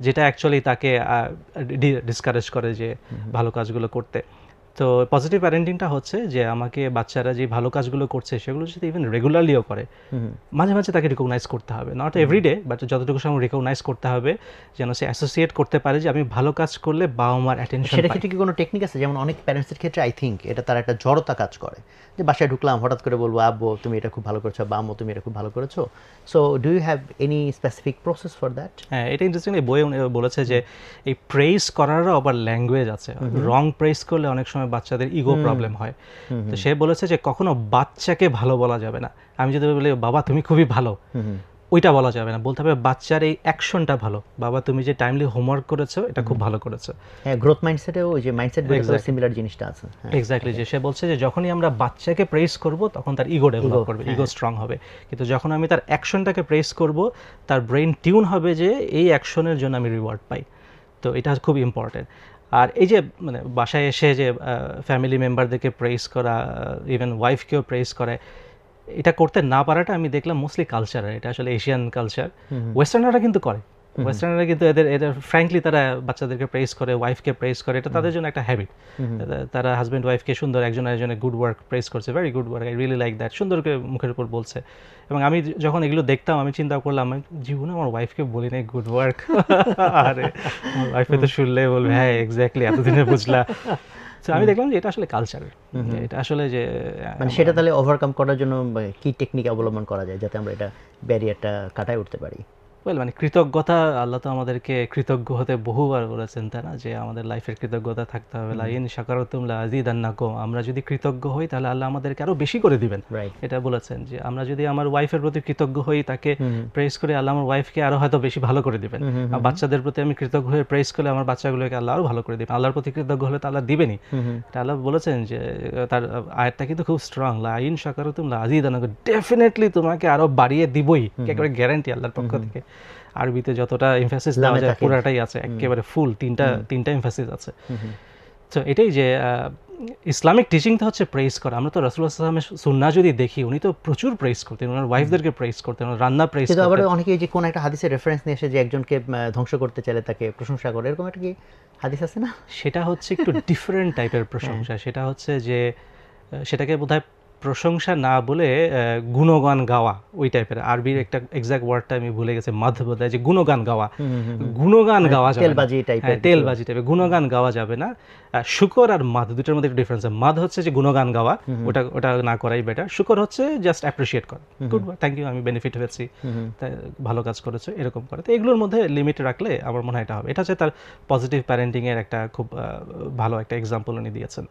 যেটা অ্যাকচুয়ালি তাকে ডিসকারেজ করে যে ভালো কাজগুলো করতে। তো পজিটিভ প্যারেন্টিংটা হচ্ছে যে আমাকে বাচ্চারা যে ভালো কাজগুলো করছে সেগুলো যদি ইভেন রেগুলারলিও করে মাঝে মাঝে তাকে রিকগনাইজ করতে হবে। নট এভরিডে বাট যতটুকু সময় রিকগনাইজ করতে হবে যেন সে অ্যাসোসিয়েট করতে পারে যে আমি ভালো কাজ করলে বাবা মার অ্যাটেনশন সেটা ক্ষেত্রে কি কোনো টেকনিক আছে? যেমন অনেক প্যারেন্টসের ক্ষেত্রে আই থিঙ্ক এটা তার একটা জড়তা কাজ করে। যে বাসায় ঢুকলাম হঠাৎ করে বলব আব্বু তুমি এটা খুব ভালো করেছ বা আম্মু তুমি এটা খুব ভালো করেছ। So do you have any specific process for that হ্যাঁ এটা ইন্টারেস্টিং উনি বলেছে যে এই প্রেস করারও আবার ল্যাঙ্গুয়েজ আছে। রং প্রেস করলে অনেক সময় বাচ্চাদের ইগো প্রবলেম হয়। তো সে বলেছে যে কখনো বাচ্চাকে ভালো বলা যাবে না। আমি যদি বলি বাবা তুমি খুবই ভালো। ওইটা বলা যাবে না। বলতে হবে বাচ্চার এই অ্যাকশনটা ভালো। বাবা তুমি যে টাইমলি হোমওয়ার্ক করেছ এটা খুব ভালো করেছ। হ্যাঁ গ্রোথ মাইন্ডসেটেও ওই যে মাইন্ডসেট Exactly. সিমিলার জিনিসটা আছে। হ্যাঁ এক্স্যাক্টলি যে সে বলছে যে যখনই আমরা বাচ্চাকে প্রেস করব তখন তার ইগো ডেভেলপ করবে ইগো স্ট্রং হবে। কিন্তু যখন আমি তার অ্যাকশনটাকে প্রেস করব তার ব্রেন টিউন হবে যে এই অ্যাকশনের জন্য আমি রিওয়ার্ড পাই। তো এটা খুব ইম্পর্টেন্ট আর এই যে মানে বাসায় এসে যে ফ্যামিলি মেম্বারদেরকে প্রেস করা ইভেন ওয়াইফকেও প্রেস করে এটা করতে না পারাটা আমি দেখলাম মোস্টলি কালচার এটা আসলে এশিয়ান কালচার ওয়েস্টার্নাররা কিন্তু করে। ওয়েস্টার্নাররা কিন্তু এদের এদের ফ্র্যাঙ্কলি তারা বাচ্চাদেরকে প্রেস করে ওয়াইফকে প্রেস করে। এটা তাদের জন্য একটা হ্যাবিট তারা হাজব্যান্ড ওয়াইফকে সুন্দর একজন একজনের গুড ওয়ার্ক প্রেস করছে। Very good work I really like that সুন্দর করে মুখের উপর বলছে। এবং আমি যখন এগুলো দেখতাম আমি চিন্তা করলাম আমি জীবনে আমার ওয়াইফকে বলি নাই গুড ওয়ার্ক আরে আমার ওয়াইফে তো শুনলে বলবে হ্যাঁ এক্স্যাক্টলি এতদিনে বুঝলা তো আমি দেখলাম যে এটা আসলে কালচার এটা আসলে যে মানে সেটা তাহলে ওভারকাম করার জন্য কি টেকনিক অবলম্বন করা যায় যাতে আমরা এটা ব্যারিয়ারটা কাটায় উঠতে পারি? ওয়েল মানে কৃতজ্ঞতা আল্লাহ তো আমাদেরকে কৃতজ্ঞ হতে বহুবার বলেছেন তাই না? যে আমাদের লাইফের কৃতজ্ঞতা থাকতে হবে। লাইন শাকারতুম আজিদ আন্নাকুম আমরা যদি কৃতজ্ঞ হই তাহলে আল্লাহ আমাদেরকে আরও বেশি করে দিবেন। এটা বলেছেন যে আমরা যদি আমার ওয়াইফের প্রতি কৃতজ্ঞ হই তাকে প্রেস করে আল্লাহ আমার ওয়াইফকে আরও হয়তো বেশি ভালো করে দিবেন। আর বাচ্চাদের প্রতি আমি কৃতজ্ঞ হয়ে প্রেস করলে আমার বাচ্চাগুলোকে আল্লাহ আরও ভালো করে দিবেন। আল্লাহর প্রতি কৃতজ্ঞ হলে তো আল্লাহ দিবেনই। এটা আল্লাহ বলেছেন যে তার আয়াতটা কিন্তু খুব স্ট্রং লাইন শাকারতুম আজিদ আন্নাকুম ডেফিনেটলি তোমাকে আরও বাড়িয়ে দিবই। একেবারে গ্যারান্টি আল্লাহর পক্ষ থেকে। আরবিতে যতটা এমফাসিস দেওয়া যায় পুরাটাই আছে একেবারে ফুল তিনটা তিনটা এমফাসিস আছে। তো এটাই যে ইসলামিক টিচিংটা হচ্ছে প্রেস করা। আমরা তো রাসুল্লাহ সাল্লামের সুন্না যদি দেখি উনি তো প্রচুর প্রেস করতেন ওনার ওয়াইফদেরকে প্রেস করতেন ওনার রান্না প্রেস কিন্তু আবার অনেকে যে কোন একটা হাদিসের রেফারেন্স নিয়ে এসে যে একজনকে ধ্বংস করতে চাইলে তাকে প্রশংসা করে এরকম একটা কি হাদিস আছে না? সেটা হচ্ছে একটু ডিফারেন্ট টাইপের প্রশংসা। সেটা হচ্ছে যে সেটাকে বোধহয় প্রশংসা না বলে গুণগান গাওয়া ওই টাইপের। আরবির একটা এক্সাক্ট ওয়ার্ডটা আমি ভুলে গেছি মাধ্য বোধহয় যে গুণগান গাওয়া। গুণগান গাওয়া যাবে। তেলবাজি টাইপের হ্যাঁ, তেলবাজি টাইপের গুণগান গাওয়া যাবে না। শুকর আর মাদ দুটোর মধ্যে একটু ডিফারেন্স আছে মাদ হচ্ছে যে গুণগান গাওয়া ওটা ওটা না করাই বেটার শুকর হচ্ছে জাস্ট অ্যাপ্রিসিয়েট করা। গুড থ্যাংক ইউ আমি বেনিফিট হয়েছি। ভালো কাজ করেছ এরকম করে। তো এগুলোর মধ্যে লিমিট রাখলে আমার মনে হয় এটা হবে। এটা হচ্ছে তার পজিটিভ প্যারেন্টিং এর একটা খুব ভালো একটা এক্সাম্পল উনি দিয়েছেন।